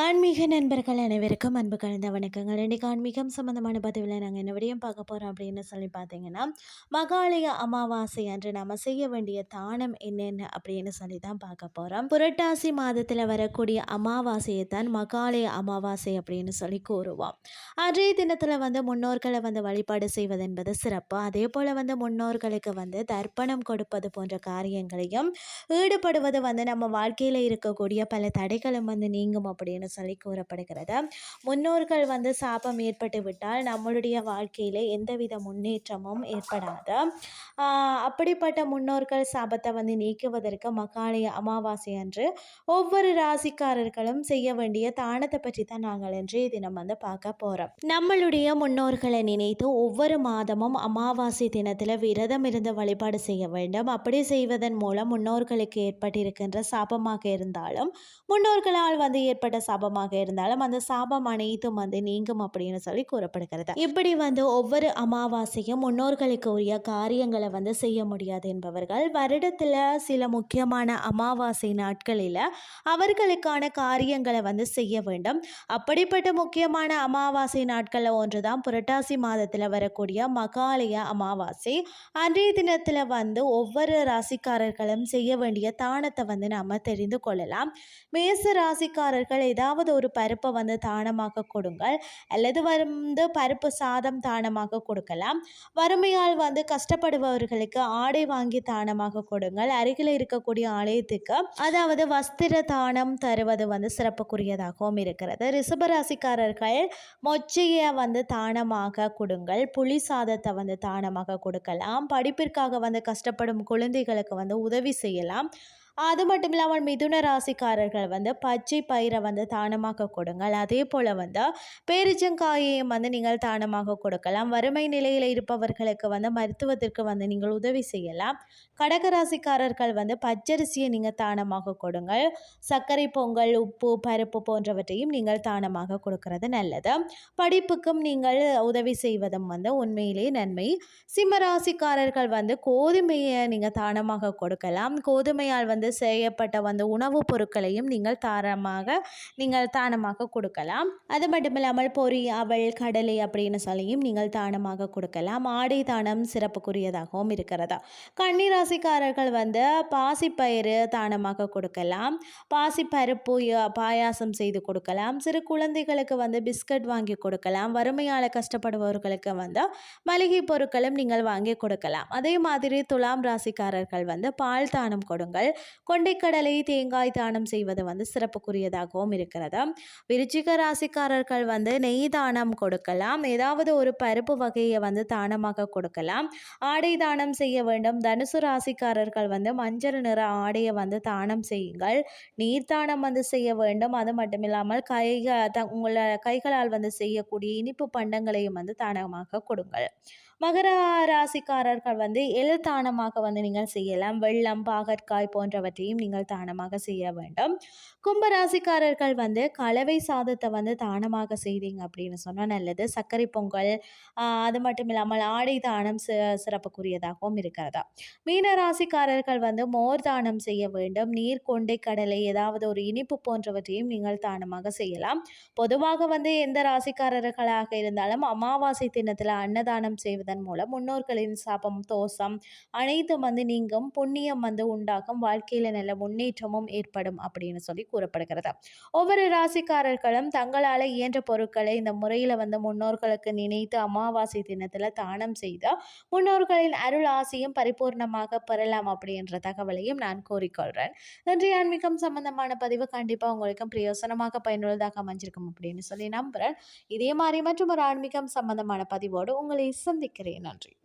ஆன்மீக நண்பர்கள் அனைவருக்கும் அன்பு கலந்த வணக்கங்கள். இன்றைக்கு ஆன்மீகம் சம்மந்தமான பதிவில் நாங்கள் என்ன விடையும் பார்க்க போகிறோம் அப்படின்னு சொல்லி பார்த்தீங்கன்னா மகாலய அமாவாசை அன்று நம்ம செய்ய வேண்டிய தானம் என்னென்ன அப்படின்னு சொல்லி தான் பார்க்க போகிறோம் புரட்டாசி மாதத்தில் வரக்கூடிய அமாவாசையை தான் மகாலய அமாவாசை அப்படின்னு சொல்லி கூறுவோம். அன்றைய தினத்தில் வந்து முன்னோர்களை வந்து வழிபாடு செய்வது என்பது சிறப்பு. அதே போல் வந்து முன்னோர்களுக்கு வந்து தர்ப்பணம் கொடுப்பது போன்ற காரியங்களையும் ஈடுபடுவது வந்து நம்ம வாழ்க்கையில் இருக்கக்கூடிய பல தடைகளும் வந்து நீங்கும் அப்படின்னு சொல்லி கூறப்படுகிறது. முன்னோர்கள் வந்து சாபம் ஏற்பட்டு விட்டால் நம்மளுடைய வாழ்க்கையில் எந்தவித முன்னேற்றமும் ஏற்படாது. அப்படிப்பட்ட முன்னோர்கள் சாபத்தை வந்து நீக்குவதற்கு மகாலய அமாவாசை அன்று ஒவ்வொரு ராசிக்காரர்களும் செய்ய வேண்டிய தானத்தை பற்றி தான் நாங்கள் இன்றைய தினம் வந்து பார்க்க போகிறோம் நம்மளுடைய முன்னோர்களை நினைத்து ஒவ்வொரு மாதமும் அமாவாசை தினத்தில் விரதம் இருந்து வழிபாடு செய்ய வேண்டும். அப்படி செய்வதன் மூலம் முன்னோர்களுக்கு ஏற்பட்டிருக்கின்ற சாபமாக இருந்தாலும் முன்னோர்களால் வந்து ஏற்பட்ட சாபமாக இருந்தாலும் அந்த சாபம் அனைத்தும் வந்து நீங்கும் அப்படின்னு சொல்லி கூறப்படுகிறது. இப்படி வந்து ஒவ்வொரு அமாவாசையும் முன்னோர்களுக்கு உரிய காரியங்களை வந்து செய்ய முடியாது என்பவர்கள் வருடத்தில் சில முக்கியமான அமாவாசை நாட்களில் அவர்களுக்கான காரியங்களை வந்து செய்ய வேண்டும். அப்படிப்பட்ட முக்கியமான அமாவாசை நாட்களில் ஒன்று தான் புரட்டாசி மாதத்தில் வரக்கூடிய மகாலய அமாவாசை. அன்றைய தினத்தில் வந்து ஒவ்வொரு ராசிக்காரர்களும் செய்ய வேண்டிய தானத்தை வந்து நாம் தெரிந்து கொள்ளலாம். மேச ராசிக்காரர்கள் ஏதாவது ஒரு பருப்பை வந்து தானமாக கொடுங்கள். அல்லது வந்து பருப்பு சாதம் தானமாக கொடுக்கலாம். வறுமையால் வந்து கஷ்டப்படுபவர்களுக்கு ஆடை வாங்கி தானமாக கொடுங்கள். அருகில் இருக்கக்கூடிய ஆலயத்துக்கு அதாவது வஸ்திர தானம் தருவது வந்து சிறப்புக்குரியதாகவும் இருக்கிறது. ரிஷபராசிக்காரர்கள் மொச்சையை வந்து தானமாக கொடுங்கள். புளி சாதத்தை வந்து தானமாக கொடுக்கலாம். படிப்பிற்காக வந்து கஷ்டப்படும் குழந்தைகளுக்கு வந்து உதவி செய்யலாம். அது மட்டும் இல்லாமல் மிதுன ராசிக்காரர்கள் வந்து பச்சை பயிரை வந்து தானமாக கொடுங்கள். அதே போல் வந்து பேரிச்சங்காயையும் வந்து நீங்கள் தானமாக கொடுக்கலாம். வறுமை நிலையில் இருப்பவர்களுக்கு வந்து மருத்துவத்திற்கு வந்து நீங்கள் உதவி செய்யலாம். கடகராசிக்காரர்கள் வந்து பச்சரிசியை நீங்கள் தானமாக கொடுங்கள். சர்க்கரை பொங்கல் உப்பு பருப்பு போன்றவற்றையும் நீங்கள் தானமாக கொடுக்கறது நல்லது. படிப்புக்கும் நீங்கள் உதவி செய்வதும் வந்து உண்மையிலே நன்மை. சிம்மராசிக்காரர்கள் வந்து கோதுமையை நீங்கள் தானமாக கொடுக்கலாம். கோதுமையால் வந்து வந்து செய்யப்பட்ட வந்து உணவுப் பொருட்களையும் நீங்கள் தாரமாக நீங்கள் தானமாக கொடுக்கலாம். அது மட்டும் இல்லாமல் பொறி அவள் கடலை அப்படின்னு சொல்லியும் நீங்கள் தானமாக கொடுக்கலாம். ஆடை தானம் சிறப்புக்குரியதாகவும் இருக்கிறதா? கன்னிராசிக்காரர்கள் வந்து பாசிப்பயிறு தானமாக கொடுக்கலாம். பாசிப்பருப்பு பாயாசம் செய்து கொடுக்கலாம். சிறு குழந்தைகளுக்கு வந்து பிஸ்கட் வாங்கி கொடுக்கலாம். வறுமையால் கஷ்டப்படுபவர்களுக்கு வந்து மளிகை பொருட்களும் நீங்கள் வாங்கி கொடுக்கலாம். அதே மாதிரி துலாம் ராசிக்காரர்கள் வந்து பால் தானம் கொடுங்கள். கொண்டைக்கடலை தேங்காய் தானம் செய்வது வந்து சிறப்புக்குரியதாகவும் இருக்கிறது. விருச்சிக ராசிக்காரர்கள் வந்து நெய் தானம் கொடுக்கலாம். ஏதாவது ஒரு பருப்பு வகையை வந்து தானமாக கொடுக்கலாம். ஆடை தானம் செய்ய வேண்டும். தனுசு ராசிக்காரர்கள் வந்து மஞ்சள் நிற ஆடையை வந்து தானம் செய்யுங்கள். நீர் தானம் வந்து செய்ய வேண்டும். அது மட்டும் இல்லாமல் கைக உங்களை கைகளால் வந்து செய்யக்கூடிய இனிப்பு பண்டங்களையும் வந்து தானமாக கொடுங்கள். மகர ராசிக்காரர்கள் வந்து எள் தானமாக வந்து நீங்கள் செய்யலாம். வெள்ளம் பாகற்காய் போன்றவற்றையும் நீங்கள் தானமாக செய்ய வேண்டும். கும்பராசிக்காரர்கள் வந்து கலவை சாதத்தை வந்து தானமாக செய்தீங்க அப்படின்னு சொன்னால் நல்லது. சர்க்கரை பொங்கல் அது மட்டும் இல்லாமல் ஆடை தானம் சிறப்புக்குரியதாகவும் இருக்கிறதா? மீன ராசிக்காரர்கள் வந்து மோர் தானம் செய்ய வேண்டும். நீர் கொண்டை கடலை ஏதாவது ஒரு இனிப்பு போன்றவற்றையும் நீங்கள் தானமாக செய்யலாம். பொதுவாக வந்து எந்த ராசிக்காரர்களாக இருந்தாலும் அமாவாசை தினத்தில் அன்னதானம் செய்வது செய்வதன் மூலம் முன்னோர்களின் சாபம் தோஷம் அனைத்தும் வந்து நீங்கும் புண்ணியம் வந்து உண்டாகும் வாழ்க்கையில் நல்ல முன்னேற்றமும் ஏற்படும் அப்படின்னு சொல்லி கூறப்படுகிறது. ஒவ்வொரு ராசிக்காரர்களும் தங்களால் இயன்ற பொருட்களை இந்த முறையில் வந்து முன்னோர்களுக்கு நினைத்து அமாவாசை தினத்தில் தானம் செய்து முன்னோர்களின் அருள் ஆசையும் பரிபூர்ணமாக பெறலாம் அப்படின்ற தகவலையும் நான் கூறிக்கொள்கிறேன் நன்றி ஆன்மீகம் சம்பந்தமான பதிவு கண்டிப்பாக உங்களுக்கு பிரயோசனமாக பயனுள்ளதாக அமைஞ்சிருக்கும் அப்படின்னு சொல்லி நம்புகிறேன் இதே மாதிரி மற்றும் ஒரு ஆன்மீகம் சம்பந்தமான பதிவோடு உங்களை சந்திக்க வைக்கிறேன் நன்றி.